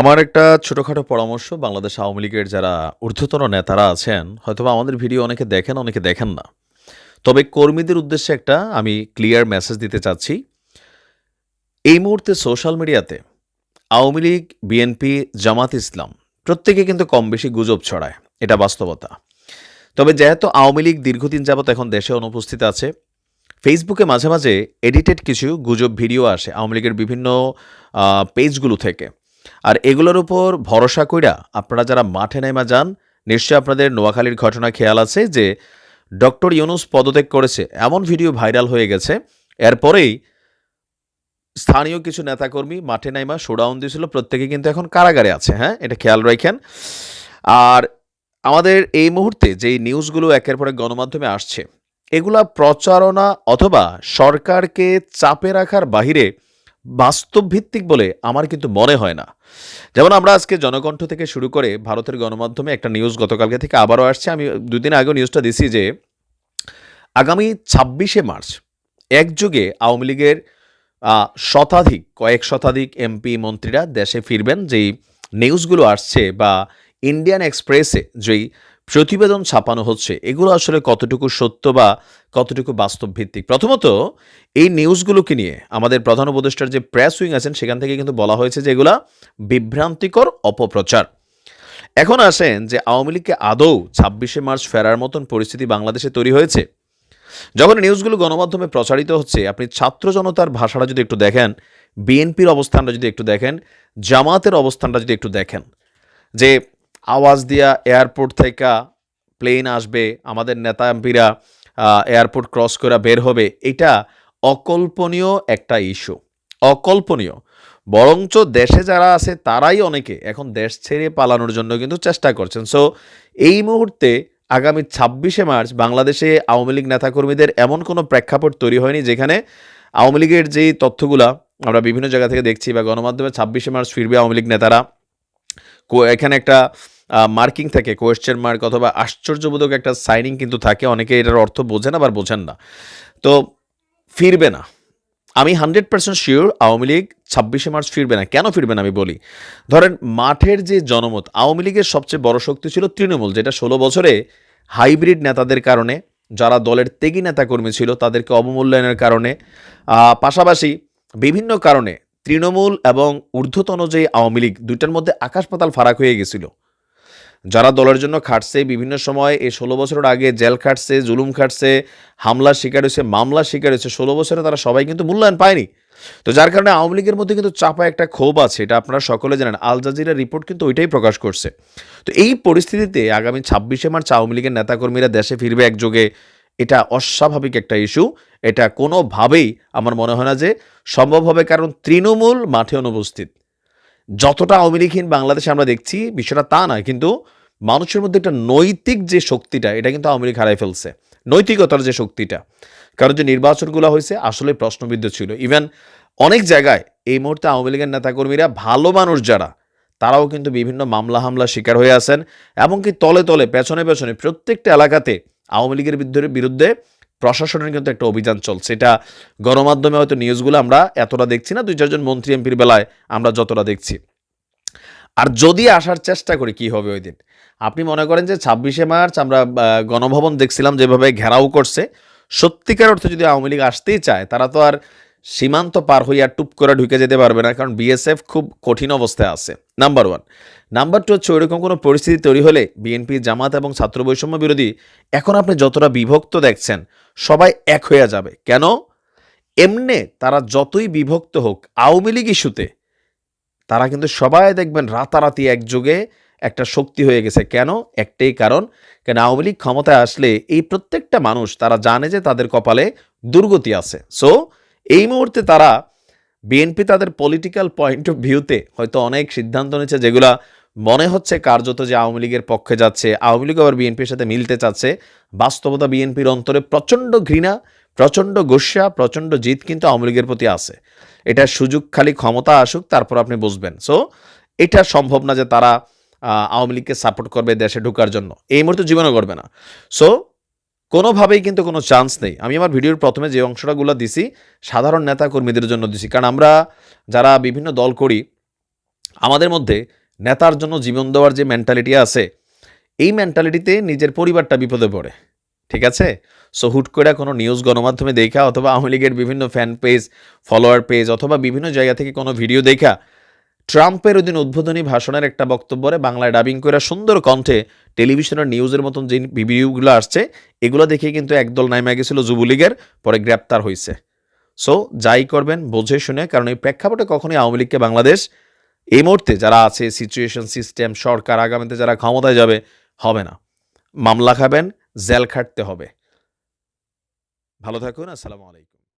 আমার একটা ছোটোখাটো পরামর্শ, বাংলাদেশ আওয়ামী লীগের যারা ঊর্ধ্বতন নেতারা আছেন, হয়তোবা আমাদের ভিডিও অনেকে দেখেন অনেকে দেখেন না। তবে কর্মীদের উদ্দেশ্যে একটা আমি ক্লিয়ার মেসেজ দিতে চাচ্ছি। এই মুহূর্তে সোশ্যাল মিডিয়াতে আওয়ামী লীগ বিএনপি জামাত ইসলাম প্রত্যেকে কিন্তু কম বেশি গুজব ছড়ায়। এটা বাস্তবতা। তবে যেহেতু আওয়ামী লীগ দীর্ঘদিন যাবত এখন দেশে অনুপস্থিত আছে ফেসবুকে মাঝে মাঝে এডিটেড কিছু গুজব ভিডিও আসে আওয়ামী লীগের বিভিন্ন পেজগুলো থেকে। আর এগুলোর উপর ভরসা কইরা আপনারা যারা মাঠে নেমা যান, নিশ্চয়ই আপনাদের নোয়াখালীর ঘটনা খেয়াল আছে যে ডক্টর ইউনুস পদত্যাগ করেছে। এমন ভিডিও ভাইরাল হয়ে গেছে। এরপরেই স্থানীয় কিছু নেতাকর্মী মাঠে নাইমা শোডাউন দিয়েছিল। প্রত্যেকে কিন্তু এখন কারাগারে আছে হ্যাঁ? এটা খেয়াল রাখেন আর আমাদের এই মুহূর্তে যেই নিউজগুলো একের পরে গণমাধ্যমে আসছে, এগুলা প্রচারণা অথবা সরকারকে চাপে রাখার বাহিরে বাস্তব ভিত্তিক বলে আমার কিন্তু মনে হয় না। যেমন আমরা আজকে জনকণ্ঠ থেকে শুরু করে ভারতের গণমাধ্যমে একটা নিউজ গতকালকে থেকে আবারও আসছে। আমি দুদিন আগেও নিউজটা দিছি যে, আগামী ছাব্বিশে মার্চ একযোগে আওয়ামী লীগের শতাধিক, কয়েক শতাধিক এমপি মন্ত্রীরা দেশে ফিরবেন। যেই নিউজগুলো আসছে বা ইন্ডিয়ান এক্সপ্রেসে যেই প্রতিবেদন ছাপানো হচ্ছে। এগুলো আসলে কতটুকু সত্য বা কতটুকু বাস্তব ভিত্তিক প্রথমত, এই নিউজগুলোকে নিয়ে আমাদের প্রধান উপদেষ্টার যে প্রেস উইং আছেন, সেখান থেকে কিন্তু বলা হয়েছে যে এগুলা বিভ্রান্তিকর অপপ্রচার। এখন আসেন যে আওয়ামী লীগকে আদৌ ছাব্বিশে মার্চ ফেরার মতন পরিস্থিতি বাংলাদেশে তৈরি হয়েছে। যখন নিউজগুলো গণমাধ্যমে প্রচারিত হচ্ছে, আপনি ছাত্র জনতার ভাষাটা যদি একটু দেখেন, বিএনপির অবস্থানটা যদি একটু দেখেন, জামাতের অবস্থানটা যদি একটু দেখেন, যে আওয়াজ দিয়া এয়ারপোর্ট থেকে প্লেন আসবে, আমাদের নেতা এমপিরা এয়ারপোর্ট ক্রস করে বের হবে, এটা অকল্পনীয় একটা ইস্যু। অকল্পনীয়। বরঞ্চ দেশে যারা আছে, তারাই অনেকে এখন দেশ ছেড়ে পালানোর জন্য কিন্তু চেষ্টা করছেন। সো এই মুহূর্তে আগামী ছাব্বিশে মার্চ বাংলাদেশে আওয়ামী লীগ নেতাকর্মীদের এমন কোনো প্রেক্ষাপট তৈরি হয়নি, যেখানে আওয়ামী লীগের যেই তথ্যগুলা আমরা বিভিন্ন জায়গা থেকে দেখছি বা গণমাধ্যমে ছাব্বিশে মার্চ ফিরবে আওয়ামী লীগ নেতারা। এখানে একটা মার্কিং থাকে কোয়েশ্চেন মার্ক অথবা আশ্চর্যবোধক একটা সাইনিং কিন্তু থাকে। অনেকে এটার অর্থ বোঝেন আবার বোঝেন না। তো ফিরবে না। আমি hundred percent sure Awami League ছাব্বিশে মার্চ ফিরবে না। কেন ফিরবে না আমি বলি? ধরেন মাঠের যে জনমত, আওয়ামী লীগের সবচেয়ে বড় শক্তি ছিল তৃণমূল, যেটা ষোলো বছরে হাইব্রিড নেতাদের কারণে, যারা দলের ত্যাগী নেতাকর্মী ছিল, তাদেরকে অবমূল্যায়নের কারণে পাশাপাশি বিভিন্ন কারণে তৃণমূল এবং ঊর্ধ্বতন যে আওয়ামী লীগ, দুইটার মধ্যে আকাশ পাতাল ফারাক হয়ে গেছিল। যারা দলের জন্য খাটছে, বিভিন্ন সময় এই ষোলো বছরের আগে জেল খাটছে, জুলুম খাটছে হামলার শিকার হয়েছে মামলার শিকার হয়েছে, ষোলো বছরে তারা সবাই কিন্তু মূল্যায়ন পায়নি। তো যার কারণে আওয়ামী লীগের মধ্যে কিন্তু চাপা একটা ক্ষোভ আছে, এটা আপনারা সকলে জানেন। আল জাজিরা রিপোর্ট কিন্তু ওইটাই প্রকাশ করছে। তো এই পরিস্থিতিতে আগামী ছাব্বিশে মার্চ আওয়ামী লীগের নেতাকর্মীরা দেশে ফিরবে একযোগে, এটা অস্বাভাবিক একটা ইস্যু এটা কোনোভাবেই আমার মনে হয় না যে সম্ভব হবে, কারণ তৃণমূল মাঠে অনুপস্থিত। যতটা আওয়ামী লীগহীন বাংলাদেশে আমরা দেখছি, বিষয়টা তা নয়, কিন্তু মানুষের মধ্যে একটা নৈতিক যে শক্তিটা, এটা কিন্তু আওয়ামী লীগ হারাই ফেলছে। নৈতিকতার যে শক্তিটা। কারণ যে নির্বাচনগুলো হয়েছে, আসলে প্রশ্নবিদ্ধ ছিল। ইভেন অনেক জায়গায় এই মুহূর্তে আওয়ামী লীগের নেতাকর্মীরা ভালো মানুষ যারা, তারাও কিন্তু বিভিন্ন মামলা হামলা শিকার হয়ে আছেন। এমনকি তলে তলে, পেছনে পেছনে প্রত্যেকটা এলাকাতে আওয়ামী লীগের বিরুদ্ধে বিরুদ্ধে প্রশাসনের কিন্তু একটা অভিযান চলছে। এটা গণমাধ্যমে হয়তো নিউজগুলো আমরা এতটা দেখছি না দুই চারজন মন্ত্রী এমপির বেলায় আমরা যতটা দেখছি। আর যদি আসার চেষ্টা করি, কি হবে ওই দিন? আপনি মনে করেন যে ছাব্বিশে মার্চ আমরা গণভবন দেখছিলাম যেভাবে ঘেরাও করছে, সত্যিকার অর্থে যদি আওয়ামী লীগ আসতেই চায়, তারা তো আর সীমান্ত পার হইয়া টুপ করে ঢুকে যেতে পারবে না, কারণ বিএসএফ খুব কঠিন অবস্থায় আছে। নাম্বার ওয়ান নাম্বার টু হচ্ছে ওইরকম কোনো পরিস্থিতি তৈরি হলে বিএনপি জামাত এবং ছাত্র বৈষম্য বিরোধী এখন আপনি যতটা বিভক্ত দেখছেন, সবাই এক হয়ে যাবে। কেন? এমনে তারা যতই বিভক্ত হোক, আওয়ামী লীগ ইস্যুতে, তারা কিন্তু সবাই দেখবেন রাতারাতি একযোগে একটা শক্তি হয়ে গেছে। কেন? একটাই কারণ, কেন আওয়ামী লীগ ক্ষমতায় আসলে এই প্রত্যেকটা মানুষ, তারা জানে যে তাদের কপালে দুর্গতি আছে। সো এই মুহূর্তে তারা বিএনপি তাদের পলিটিক্যাল পয়েন্ট অফ ভিউতে হয়তো অনেক সিদ্ধান্ত নিচ্ছে যেগুলা মনে হচ্ছে কার্যত যে আওয়ামী লীগের পক্ষে যাচ্ছে। আওয়ামী লীগ আবার বিএনপির সাথে মিলতে চাচ্ছে। বাস্তবতা বিএনপির অন্তরে প্রচণ্ড ঘৃণা, প্রচণ্ড গোস্বা প্রচণ্ড জিত কিন্তু আওয়ামী লীগের প্রতি আছে। এটা সুযোগ খালি ক্ষমতা আসুক, তারপর আপনি বুঝবেন। সো এটা সম্ভব না যে তারা আওয়ামী লীগকে সাপোর্ট করবে দেশে ঢোকার জন্য। এই মুহূর্তে জীবনও করবে না। সো কোনোভাবেই কিন্তু কোনো চান্স নেই। আমি আমার ভিডিওর প্রথমে যে অংশটাগুলো দিছি, সাধারণ নেতা কর্মীদের জন্য দিছি। কারণ আমরা যারা বিভিন্ন দল করি, আমাদের মধ্যে নেতার জন্য জীবন দেওয়ার যে মেন্টালিটি আছে, এই মেন্টালিটিতে নিজের পরিবারটা বিপদে পড়ে। ঠিক আছে? সো হুট করে কোনো নিউজ গণমাধ্যমে দেখা অথবা আওয়ামী লীগের বিভিন্ন ফ্যান পেজ ফলোয়ার পেজ অথবা বিভিন্ন জায়গা থেকে কোনো ভিডিও দেখা ট্রাম্পের ওই দিন উদ্বোধনী ভাষণের একটা বক্তব্যে বাংলায় ডাবিং করে সুন্দর কণ্ঠে টেলিভিশনের নিউজের মতন যে ভিডিওগুলো আসছে, এগুলো দেখে কিন্তু একদল নাইমা গেছিল যুবলীগের, পরে গ্রেপ্তার হয়েছে সো যাই করবেন, বোঝে শুনে, কারণ এই প্রেক্ষাপটে কখনোই আওয়ামী লীগকে বাংলাদেশ এই মুহূর্তে যারা আছে সিচুয়েশন সিস্টেম সরকার, আগামীতে যারা ক্ষমতায় যাবে, হবে না। মামলা খাবেন, জেল খাটতে হবে। ভালো থাকুন, আসসালামু আলাইকুম।